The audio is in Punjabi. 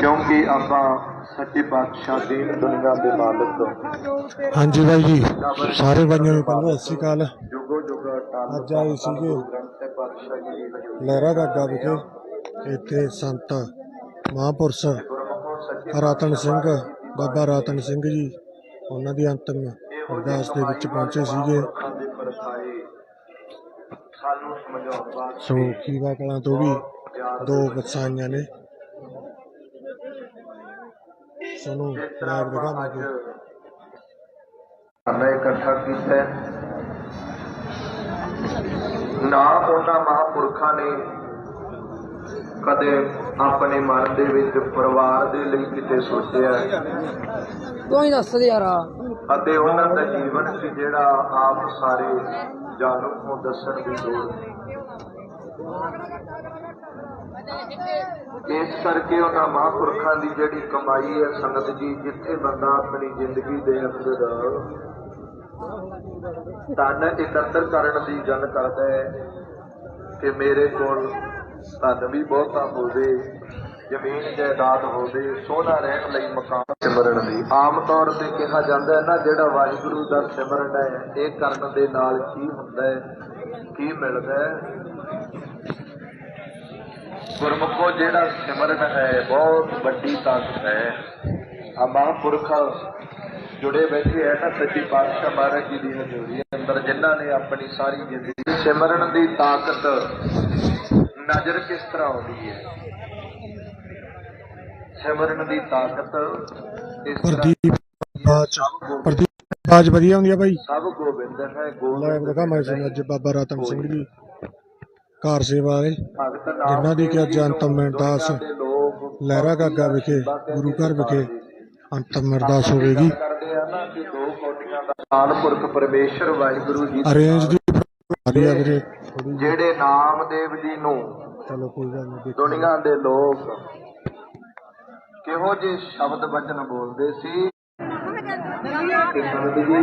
ਕਿਉਂਕਿ ਆਪਾਂ ਸੱਚੇ ਪਾਤਸ਼ਾਹ ਦੀ ਦੁਨੀਆ ਦੇ ਮਾਲਕ ਹਾਂਜੀ ਬਾਈ ਜੀ ਸਾਰੇ ਬਾਈਆਂ ਨੂੰ ਪਹਿਲਾਂ ਸਤਿ ਸ਼੍ਰੀ ਅਕਾਲ। ਅੱਜ ਆਏ ਸੀਗੇ ਲਹਿਰਾ ਗਾਗਾ ਵਿਖੇ। ਇੱਥੇ ਸੰਤ ਮਹਾਂਪੁਰਸ਼ ਰਤਨ ਸਿੰਘ ਬਾਬਾ ਰਤਨ ਸਿੰਘ ਜੀ ਉਹਨਾਂ ਦੀ ਅੰਤਮ ਅਰਦਾਸ ਦੇ ਵਿੱਚ ਪਹੁੰਚੇ ਸੀਗੇ। ਸੋ ਖੀਵਾ ਕਲਾਂ ਤੋਂ ਵੀ ਦੋ ਬੱਸਾਂ ਆਈਆਂ ਨੇ ਸਾਨੂੰ ਲਾਈਵ ਦਿਖਾਵਾਂਗੇ ਮੈਂ ਇਕੱਠਾ ਕੀਤਾ। ਨਾ ਉਹਨਾਂ ਮਹਾਂਪੁਰਖਾਂ ਨੇ ਕਦੇ ਆਪਣੇ ਮਨ ਦੇ ਵਿੱਚ ਪਰਿਵਾਰ ਦੇ ਲਈ ਕਿਤੇ ਸੋਚਿਆ। ਤੂੰ ਹੀ ਦੱਸ ਦੇ ਯਾਰ ਅਤੇ ਉਹਨਾਂ ਦਾ ਜੀਵਨ ਸੀ ਜਿਹੜਾ ਆਪ ਸਾਰੇ ਜਾਣੂ ਨੂੰ ਦੱਸਣ ਦੀ ਲੋੜ ਨਹੀਂ ਇਸ ਕਰਕੇ ਉਹਨਾਂ ਮਹਾਂਪੁਰਖਾਂ ਦੀ ਜਿਹੜੀ ਕਮਾਈ ਹੈ ਸੰਗਤ ਜੀ, ਜਿੱਥੇ ਬੰਦਾ ਆਪਣੀ ਜ਼ਿੰਦਗੀ ਦੇ ਅੰਦਰ ਧਨ ਇਕੱਤਰ ਕਰਨ ਦੀ ਗੱਲ ਕਰਦਾ ਹੈ ਕਿ ਮੇਰੇ ਕੋਲ ਧਨ ਵੀ ਬਹੁਤਾ ਹੋਵੇ, ਜ਼ਮੀਨ ਜਾਇਦਾਦ ਹੋਵੇ ਸੋਹਣਾ ਰਹਿਣ ਲਈ ਮਕਾਨ ਸਿਮਰਨ ਦੀ। ਆਮ ਤੌਰ ਤੇ ਕਿਹਾ ਜਾਂਦਾ ਹੈ ਨਾ, ਜਿਹੜਾ ਵਾਹਿਗੁਰੂ ਦਾ ਸਿਮਰਨ ਹੈ, ਇਹ ਕਰਨ ਦੇ ਨਾਲ ਕੀ ਹੁੰਦਾ ਹੈ, ਕੀ ਮਿਲਦਾ ਹੈ? ਗੁਰਮੁਖੋ ਜਿਹੜਾ ਸਿਮਰਨ ਹੈ ਬਹੁਤ ਵੱਡੀ ਤਾਕਤ ਹੈ। ਆ ਮਹਾਂਪੁਰਖ ਜੁੜੇ ਬੈਠੇ ਹੈ ਨਾ ਸੱਚੀ ਪਾਤਸ਼ਾਹ ਮਹਾਰਾਜ ਜੀ ਦੀ ਹਜ਼ੂਰੀ ਅੰਦਰ ਜਿਨ੍ਹਾਂ ਨੇ ਆਪਣੀ ਸਾਰੀ ਜ਼ਿੰਦਗੀ ਸਿਮਰਨ ਦੀ ਤਾਕਤ ਨਜ਼ਰ ਕਿਸ ਤਰ੍ਹਾਂ ਆਉਂਦੀ ਹੈ? ਸਿਮਰਨ ਦੀ ਤਾਕਤ ਇਸ ਤਰ੍ਹਾਂ ਪ੍ਰਦੀਪ ਬਾਜ ਪ੍ਰਦੀਪ ਬਾਜ ਵਧੀਆ ਹੁੰਦੀ ਆ ਬਾਈ। ਸਭ ਗੋਬਿੰਦ ਹੈ ਲਾਈਵ ਗੋਬਿੰਦ ਦਿਖਾਵਾਂਗੇ ਸਾਨੂੰ ਅੱਜ ਬਾਬਾ ਰਤਨ ਸਿੰਘ ਜੀ। ਘਰ ਸੇਵਾ ਨਾਮ ਜਿਨ੍ਹਾਂ ਦੀ ਕਿ ਅੱਜ ਅੰਤਮ ਅਰਦਾਸ ਲਹਿਰਾ ਗਾਗਾ ਵਿਖੇ ਗੁਰੂ ਘਰ ਵਿਖੇ ਅੰਤਮ ਅਰਦਾਸ ਹੋਵੇਗੀ। ਕਰਦੇ ਆ ਨਾ ਕਿ ਦੋ ਕੋਟੀਆਂ ਦਾ ਆਲ ਪੁਰਖ ਪਰਮੇਸ਼ਰ ਵਾਹਿਗੁਰੂ ਜੀ ਅਰੇਂਜ ਦੀ ਆ ਰਹੀ ਆ ਵੀਰੇ ਜਿਹੜੇ ਨਾਮਦੇਵ ਜੀ ਨੂੰ ਚਲੋ ਕੋਈ ਗੱਲ ਨਹੀਂ ਦੁਨੀਆ ਦੇ ਲੋਕ ਕਿਹੋ ਜਿਹੇ ਸ਼ਬਦ ਵਚਨ ਬੋਲਦੇ ਸੀ? ਕਿ ਸੰਤ ਜੀ